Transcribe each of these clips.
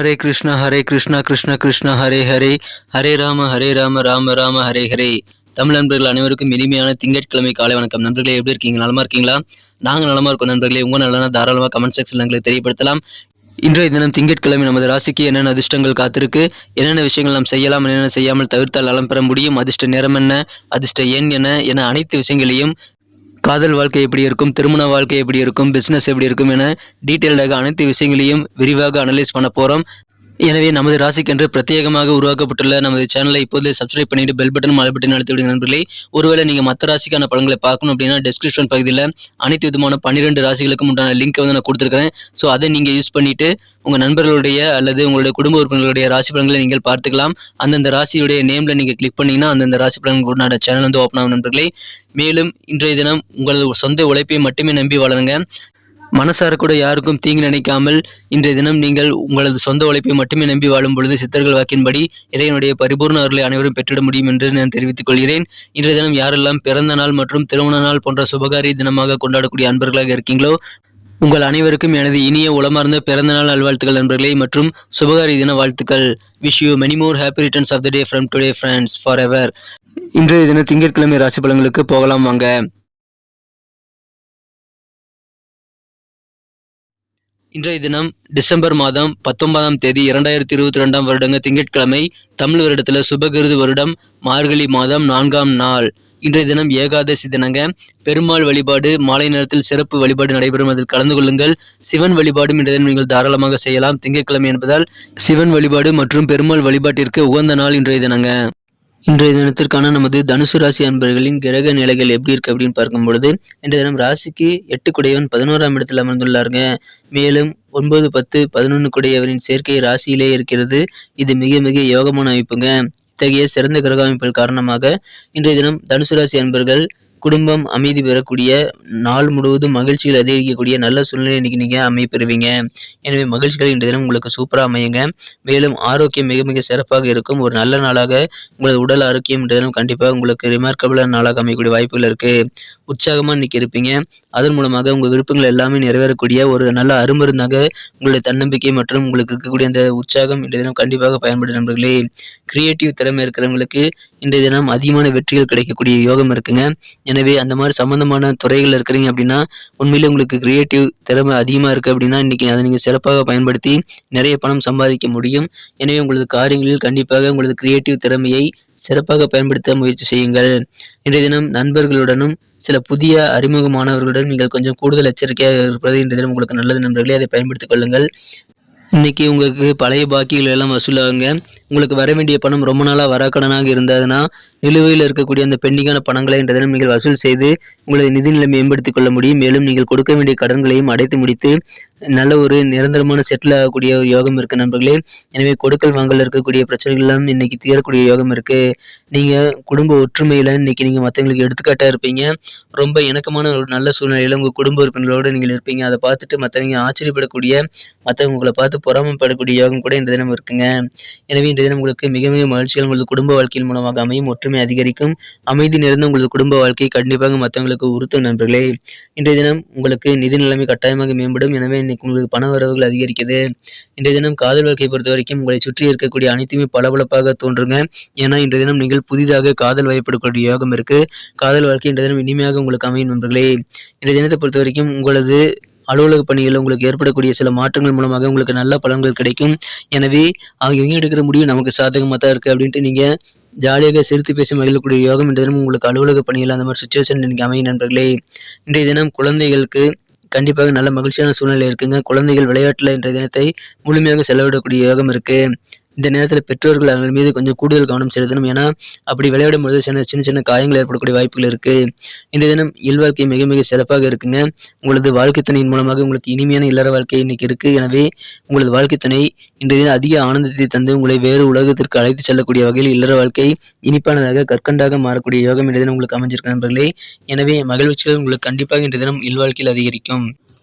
ஹரே கிருஷ்ணா ஹரே கிருஷ்ணா கிருஷ்ண கிருஷ்ணா ஹரே ஹரே ஹரே ராம ஹரே ராம ராம ராம ஹரே ஹரே தமிழ் நண்பர்கள் அனைவருக்கும் இனிமையான திங்கட்கிழமை காலை வணக்கம். நண்பர்களே எப்படி இருக்கீங்க? நலமா இருக்கீங்களா? நாங்க நலமா இருக்கோம் நண்பர்களே. உங்க நலனா தாராளமாக கமெண்ட் செக்ஷன் எங்களுக்கு தெரியப்படுத்தலாம். இன்றைய தினம் திங்கட்கிழமை நமது ராசிக்கு என்னென்ன அதிர்ஷ்டங்கள் காத்திருக்கு? என்னென்ன விஷயங்கள் நாம் செய்யலாம் என்னென்ன செய்யாமல் தவிர்த்தால் நலம் பெற முடியும்? அதிர்ஷ்ட நேரம் என்ன? அதிர்ஷ்ட எண் என்ன? என அனைத்து விஷயங்களையும் காதல் வாழ்க்கை எப்படி இருக்கும்? திருமண வாழ்க்கை எப்படி இருக்கும்? பிஸ்னஸ் எப்படி இருக்கும்? என டீட்டெயில்டாக அனைத்து விஷயங்களையும் விரிவாக அனலைஸ் பண்ண போறோம். எனவே நமது ராசிக்கென்று பிரத்யேகமாக உருவாக்கப்பட்டுள்ள நமது சேனலை இப்போதே சப்ஸ்கிரைப் பண்ணிட்டு பெல் பட்டன் மலை பட்டன் அழுத்தி விடுங்க நண்பர்களே. ஒருவேளை நீங்க மற்ற ராசிக்கான படங்களை பார்க்கணும் அப்படின்னா டிஸ்கிரிப்ஷன் பகுதியில் அனைத்து விதமான பன்னிரெண்டு ராசிகளுக்கும் உண்டான லிங்க் வந்து நான் கொடுத்துருக்கேன் ஸோ அதை நீங்க யூஸ் பண்ணிட்டு உங்க நண்பர்களுடைய அல்லது உங்களுடைய குடும்ப உறுப்பினர்களுடைய ராசி பலன்களை நீங்கள் பார்த்துக்கலாம். அந்தந்த ராசியுடைய நேம்ல நீங்க கிளிக் பண்ணீங்கன்னா அந்தந்த ராசி பலன்கள் உண்டான சேனல் வந்து ஓப்பன் ஆகும் நண்பர்களே. மேலும் இன்றைய தினம் உங்களது சொந்த உழைப்பை மட்டுமே நம்பி வளருங்க. மனசார கூட யாருக்கும் தீங்கு நினைக்காமல் இன்றைய தினம் நீங்கள் உங்களது சொந்த உழைப்பை மட்டுமே நம்பி வாழும் பொழுது சித்தர்கள் வாக்கின்படி இறைவனுடைய பரிபூர்ண அருளை அனைவரும் பெற்றிட முடியும் என்று நான் தெரிவித்துக் கொள்கிறேன். இன்றைய தினம் யாரெல்லாம் பிறந்த நாள் மற்றும் திருமண நாள் போன்ற சுபகாரிய தினமாக கொண்டாடக்கூடிய அன்பர்களாக இருக்கீங்களோ உங்கள் அனைவருக்கும் எனது இனிய உளமார்ந்த பிறந்தநாள் நல்வாழ்த்துக்கள் நண்பர்களே மற்றும் சுபகாரி தின வாழ்த்துக்கள். Wish you many more happy returns of the day from today friends for ever இன்றைய தினம் திங்கட்கிழமை ராசி பலன்களுக்கு போகலாம் வாங்க. இன்றைய தினம் டிசம்பர் மாதம் பத்தொன்பதாம் தேதி இரண்டாயிரத்தி இருபத்தி ரெண்டாம் வருடங்க திங்கட்கிழமை தமிழ் வருடத்தில் சுபகிருது வருடம் மார்கழி மாதம் நான்காம் நாள். இன்றைய தினம் ஏகாதசி தினங்க. பெருமாள் வழிபாடு மாலை நேரத்தில் சிறப்பு வழிபாடு நடைபெறும். அதில் கலந்து கொள்ளுங்கள். சிவன் வழிபாடும் இன்றைய தினம் நீங்கள் தாராளமாக செய்யலாம். திங்கட்கிழமை என்பதால் சிவன் வழிபாடு மற்றும் பெருமாள் வழிபாட்டிற்கு உகந்த நாள் இன்றைய தினங்க. இன்றைய தினத்திற்கான நமது தனுசு ராசி அன்பர்களின் கிரக நிலைகள் எப்படி இருக்கு அப்படின்னு பார்க்கும் பொழுது இன்றைய தினம் ராசிக்கு எட்டு குடையவன் பதினோராம் இடத்தில் அமர்ந்துள்ளாருங்க. மேலும் ஒன்பது பத்து பதினொன்று குடையவரின் சேர்க்கை ராசியிலே இருக்கிறது. இது மிக மிக யோகமான அமைப்புங்க. இத்தகைய சிறந்த கிரக அமைப்புகள் காரணமாக இன்றைய தினம் தனுசு ராசி அன்பர்கள் குடும்பம் அமைதி பெறக்கூடிய நாள் முழுவதும் மகிழ்ச்சிகள் அதிகரிக்கக்கூடிய நல்ல சூழ்நிலை இன்னைக்கு நீங்க அமைப்பெறுவீங்க. எனவே மகிழ்ச்சிகள் இன்றைய தினம் உங்களுக்கு சூப்பரா அமையுங்க. மேலும் ஆரோக்கியம் மிக மிக சிறப்பாக இருக்கும். ஒரு நல்ல நாளாக உங்களது உடல் ஆரோக்கியம் இன்றைய தினம் கண்டிப்பாக உங்களுக்கு ரிமார்க்கபிளான நாளாக அமையக்கூடிய வாய்ப்புகள் இருக்கு. உற்சாகமாக இன்னைக்கு இருப்பீங்க. அதன் மூலமாக உங்கள் விருப்பங்கள் எல்லாமே நிறைவேறக்கூடிய ஒரு நல்ல அருமருந்தாக உங்களுடைய தன்னம்பிக்கை மற்றும் உங்களுக்கு இருக்கக்கூடிய அந்த உற்சாகம் இன்றைய தினம் கண்டிப்பாக பயன்படும் நண்பர்களே. கிரியேட்டிவ் திறமை இருக்கிறவங்களுக்கு இன்றைய தினம் அதிகமான வெற்றிகள் கிடைக்கக்கூடிய யோகம் இருக்குங்க. எனவே அந்த மாதிரி சம்பந்தமான துறைகள் இருக்கிறீங்க அப்படின்னா உண்மையிலே உங்களுக்கு கிரியேட்டிவ் திறமை அதிகமாக இருக்குது அப்படின்னா இன்னைக்கு அதை நீங்கள் சிறப்பாக பயன்படுத்தி நிறைய பணம் சம்பாதிக்க முடியும். எனவே உங்களது காரியங்களில் கண்டிப்பாக உங்களது கிரியேட்டிவ் திறமையை சிறப்பாக பயன்படுத்த முயற்சி செய்யுங்கள். இன்றைய தினம் நண்பர்களுடனும் சில புதிய அறிமுகமானவர்களுடன் நீங்கள் கொஞ்சம் கூடுதல் எச்சரிக்கையாக இருப்பது இன்றைய தினம் உங்களுக்கு நல்லது நண்பர்களே அதை பயன்படுத்திக் கொள்ளுங்கள். இன்னைக்கு உங்களுக்கு பழைய பாக்கிகள் எல்லாம் வசூலாகுங்க. உங்களுக்கு வர வேண்டிய பணம் ரொம்ப நாளாக வராக்கடனாக இருந்ததுன்னா நிலுவையில் இருக்கக்கூடிய அந்த பெண்டிங்கான பணங்களை இன்ற தினம் நீங்கள் வசூல் செய்து உங்களது நிதி நிலை மேம்படுத்திக் கொள்ள முடியும். மேலும் நீங்கள் கொடுக்க வேண்டிய கடன்களையும் அடைத்து முடித்து நல்ல ஒரு நிரந்தரமான செட்டில் ஆகக்கூடிய ஒரு யோகம் இருக்கு நண்பர்களே. எனவே கொடுக்கல் வாங்கல் இருக்கக்கூடிய பிரச்சனைகள் எல்லாம் இன்னைக்கு தீரக்கூடிய யோகம் இருக்கு. நீங்க குடும்ப ஒற்றுமையில இன்னைக்கு நீங்க மற்றவங்களுக்கு எடுத்துக்காட்டா இருப்பீங்க. ரொம்ப இணக்கமான ஒரு நல்ல சூழ்நிலையில உங்க குடும்ப உறுப்பினர்களோடு நீங்கள் இருப்பீங்க. அதை பார்த்துட்டு மற்றவங்க ஆச்சரியப்படக்கூடிய மற்றவங்க உங்களை பார்த்து பொறாமப்படக்கூடிய யோகம் கூட இந்த தினம் இருக்குங்க. எனவே இந்த தினம் உங்களுக்கு மிக மிக மகிழ்ச்சிகள் உங்களது குடும்ப வாழ்க்கையின் மூலமாக அமையும். ஒற்றுமை அதிகரிக்கும். அமைதி நிறைந்த உங்களது குடும்ப வாழ்க்கை கண்டிப்பாக மற்றவங்களுக்கு உறுத்தும் நண்பர்களே. இன்றைய தினம் உங்களுக்கு நிதி நிலைமை கட்டாயமாக மேம்படும். எனவே இன்னைக்கு உங்களுக்கு பண வரவுகள் அதிகரிக்குது இன்றைய தினம் காதல் வாழ்க்கை பொறுத்த வரைக்கும் உங்களை சுற்றி இருக்கக்கூடிய அனைத்துமே பளபளப்பாக தோன்றுங்க. ஏன்னா இன்றைய தினம் நீங்கள் புதிதாக காதல் வயப்படக்கூடிய யோகம் இருக்கு. காதல் வாழ்க்கை இன்றைய தினம் இனிமையாக உங்களுக்கு அமையும் நண்பர்களே. இன்றைய தினத்தை பொறுத்த வரைக்கும் உங்களது அலுவலக பணிகளில் உங்களுக்கு ஏற்படக்கூடிய சில மாற்றங்கள் மூலமாக உங்களுக்கு நல்ல பலன்கள் கிடைக்கும். எனவே அவங்க இவங்க எடுக்கிற முடிவு நமக்கு சாதகமாக தான் இருக்குது அப்படின்ட்டு நீங்கள் ஜாலியாக சிரித்து பேசி மகிழக்கூடிய யோகம் இன்றைய தினம் உங்களுக்கு அலுவலக பணியில் அந்த மாதிரி சுச்சுவேஷன் இன்னைக்கு அமையும் நண்பர்களே. இன்றைய தினம் குழந்தைகளுக்கு கண்டிப்பாக நல்ல மகிழ்ச்சியான சூழ்நிலை இருக்குங்க. குழந்தைகள் விளையாட்டில் இன்றைய தினத்தை முழுமையாக செலவிடக்கூடிய யோகம் இருக்கு. இந்த நேரத்தில் பெற்றோர்கள் அவர்கள் மீது கொஞ்சம் கூடுதல் கவனம் செலுத்தணும். ஏன்னா அப்படி விளையாடும் பொழுது சின்ன சின்ன சின்ன காயங்கள் ஏற்படக்கூடிய வாய்ப்புகள் இருக்குது இந்த தினம் இல்வாழ்க்கை மிக மிக சிறப்பாக இருக்குங்க. உங்களது வாழ்க்கை துணையின் மூலமாக உங்களுக்கு இனிமையான இல்லற வாழ்க்கை இன்னைக்கு இருக்குது எனவே உங்களது வாழ்க்கை துணை இன்றைய தினம் அதிக ஆனந்தத்தை தந்து உங்களை வேறு உலகத்திற்கு அழைத்து செல்லக்கூடிய வகையில் இல்லற வாழ்க்கை இனிப்பானதாக கற்கண்டாக மாறக்கூடிய யோகம் இன்றைய தினம் உங்களுக்கு அமைஞ்சிருக்க நண்பர்களே. எனவே மகிழ்ச்சிகள் உங்களுக்கு கண்டிப்பாக இன்றைய தினம் இல்வாழ்க்கையில் அதிகரிக்கும்.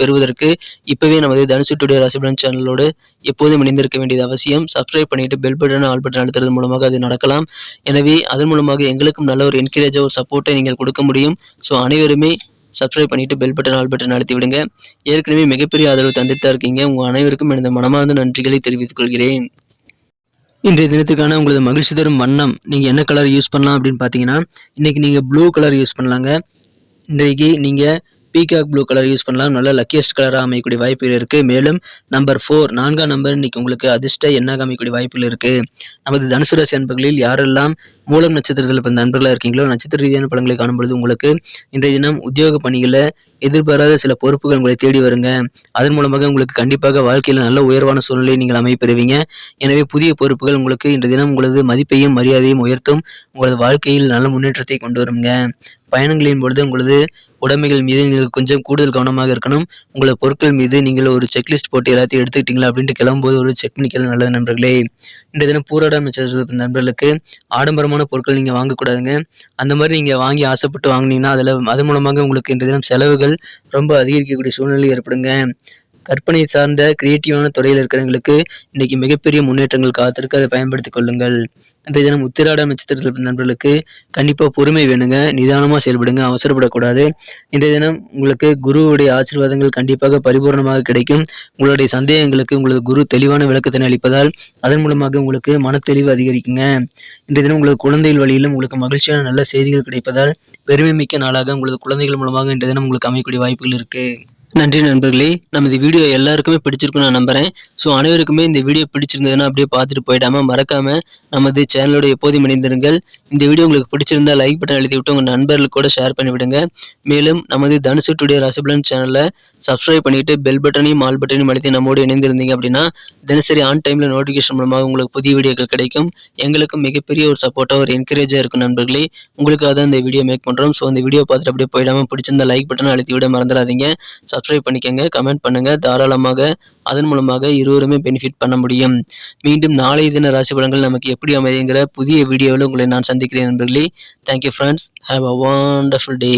பெறுவதற்கு இப்போவே நமது தனுசு டுடே ராசிபலன் சேனலோடு எப்போதும் இணைந்திருக்க வேண்டியது அவசியம். சப்ஸ்கிரைப் பண்ணிட்டு பெல் பட்டன் ஆல் பட்டன் அழுத்துறது மூலமாக அது நடக்கலாம். எனவே அதன் மூலமாக எங்களுக்கும் நல்ல ஒரு என்கரேஜாக ஒரு சப்போர்ட்டை நீங்கள் கொடுக்க முடியும். ஸோ அனைவருமே சப்ஸ்கிரைப் பண்ணிட்டு பெல் பட்டன் ஆல் பட்டன் அழுத்தி விடுங்க. ஏற்கனவே மிகப்பெரிய ஆதரவு தந்துட்டு தான் இருக்கீங்க. உங்கள் அனைவருக்கும் எனது மனமார்ந்த நன்றிகளை தெரிவித்துக் கொள்கிறேன். இன்றைய தினத்துக்கான உங்களது மகிழ்ச்சி தரும் வண்ணம் நீங்கள் என்ன கலர் யூஸ் பண்ணலாம் அப்படின்னு பார்த்தீங்கன்னா இன்றைக்கி நீங்கள் ப்ளூ கலர் யூஸ் பண்ணலாங்க. இன்றைக்கு நீங்கள் பீகாக் ப்ளூ கலர் யூஸ் பண்ணலாம். நல்ல லக்கியஸ்ட் கலராக அமையக்கூடிய வாய்ப்புகள் இருக்குது மேலும் நம்பர் ஃபோர் நான்காம் நம்பர் இன்னைக்கு உங்களுக்கு அதிர்ஷ்ட எண்ணாக அமையக்கூடிய வாய்ப்புகள் இருக்குது நமது தனுசு ராசி அன்பர்களில் யாரெல்லாம் மூலம் நட்சத்திரத்தில் பிறந்த நண்பர்களாக இருக்கீங்களோ நட்சத்திர ரீதியான பலன்களை காணும்பொழுது உங்களுக்கு இன்றைய தினம் உத்தியோக பணிகளில் எதிர்பாராத சில பொறுப்புகள் உங்களை தேடி வருங்க. அதன் மூலமாக உங்களுக்கு கண்டிப்பாக வாழ்க்கையில் நல்ல உயர்வான சூழ்நிலையை நீங்கள் அமைப்பெறுவீங்க எனவே புதிய பொறுப்புகள் உங்களுக்கு இன்றைய தினம் உங்களது மதிப்பையும் மரியாதையும் உயர்த்தும். உங்களது வாழ்க்கையில் நல்ல முன்னேற்றத்தை கொண்டு வருங்க. பயணங்களின் பொழுது உங்களது உடைமைகள் மீது நீங்கள் கொஞ்சம் கூடுதல் கவனமாக இருக்கணும். உங்களது பொருட்கள் மீது நீங்கள் ஒரு செக்லிஸ்ட் போட்டு எல்லாத்தையும் எடுத்துக்கிட்டீங்களா அப்படின்ட்டு கிளம்பும்போது ஒரு செக் பண்ணிக்கிறது நல்லது நண்பர்களே. இந்த தினம் பூராடம் நட்சத்திரத்தின் நண்பர்களுக்கு ஆடம்பரமான பொருட்கள் நீங்கள் வாங்கக்கூடாதுங்க. அந்த மாதிரி நீங்கள் வாங்கி ஆசைப்பட்டு வாங்கினீங்கன்னா அதில் அது மூலமாக உங்களுக்கு இந்த தினம் செலவுகள் ரொம்ப அதிகரிக்கக்கூடிய சூழ்நிலை ஏற்படுங்க. கற்பனை சார்ந்த கிரியேட்டிவான துறையில் இருக்கிறவங்களுக்கு இன்னைக்கு மிகப்பெரிய முன்னேற்றங்கள் காத்திருக்கு. அதை பயன்படுத்திக் கொள்ளுங்கள். இன்றைய தினம் உத்திராட நட்சத்திரத்தில் நண்பர்களுக்கு கண்டிப்பாக பொறுமை வேணுங்க. நிதானமாக செயல்படுங்க. அவசரப்படக்கூடாது. இன்றைய தினம் உங்களுக்கு குருவுடைய ஆசீர்வாதங்கள் கண்டிப்பாக பரிபூர்ணமாக கிடைக்கும். உங்களுடைய சந்தேகங்களுக்கு உங்களது குரு தெளிவான விளக்கத்தினை அளிப்பதால் அதன் மூலமாக உங்களுக்கு மனத்தெளிவு அதிகரிக்குங்க. இன்றைய தினம் உங்களது குழந்தைகள் வழியிலும் உங்களுக்கு மகிழ்ச்சியான நல்ல செய்திகள் கிடைப்பதால் பெருமை மிக்க நாளாக உங்களது குழந்தைகள் மூலமாக இன்றைய தினம் உங்களுக்கு அமையக்கூடிய வாய்ப்புகள் இருக்குது நன்றி நண்பர்களே. நமது வீடியோ எல்லாருக்குமே பிடிச்சிருக்கும்னு நான் நம்புறேன். ஸோ அனைவருக்குமே இந்த வீடியோ பிடிச்சிருந்ததுன்னா அப்படியே பார்த்துட்டு போயிடாம மறக்காம நமது சேனலோட எப்போதும் இணைந்திருங்கள். இந்த வீடியோ உங்களுக்கு பிடிச்சிருந்தா லைக் பட்டன் அழுத்தி விட்டு உங்கள் நண்பர்களுக்கு கூட ஷேர் பண்ணிவிடுங்க மேலும் நமது தனுசு டுடே ரசபலன் சேனலை சப்ஸ்கிரைப் பண்ணிட்டு பெல் பட்டனையும் ஆல் பட்டனையும் அழுத்தி நம்மோடு இணைந்திருந்தீங்க அப்படின்னா தினசரி ஆன் டைமில் நோட்டிஃபிகேஷன் மூலமாக உங்களுக்கு புதிய வீடியோக்கள் கிடைக்கும். எங்களுக்கும் மிகப்பெரிய ஒரு சப்போர்ட்டாக ஒரு என்கரேஜாக இருக்கும் நண்பர்களே. உங்களுக்காக தான் இந்த வீடியோ மேக் பண்ணுறோம் ஸோ இந்த வீடியோ பார்த்துட்டு அப்படியே போயிடாம பிடிச்சிருந்த லைக் பட்டனை அழுத்தி விட மறந்துடாதீங்க. சப்ஸ்கிரைப் பண்ணிக்கோங்க கமெண்ட் பண்ணுங்கள் தாராளமாக அதன் மூலமாக இருவருமே பெனிஃபிட் பண்ண முடியும். மீண்டும் நாளைய தின ராசி பலன்கள் நமக்கு எப்படி அமைதிங்கிற புதிய வீடியோவில் உங்களை நான் சந்திக்கிறேன் நண்பர்களே. Thank you friends have a wonderful day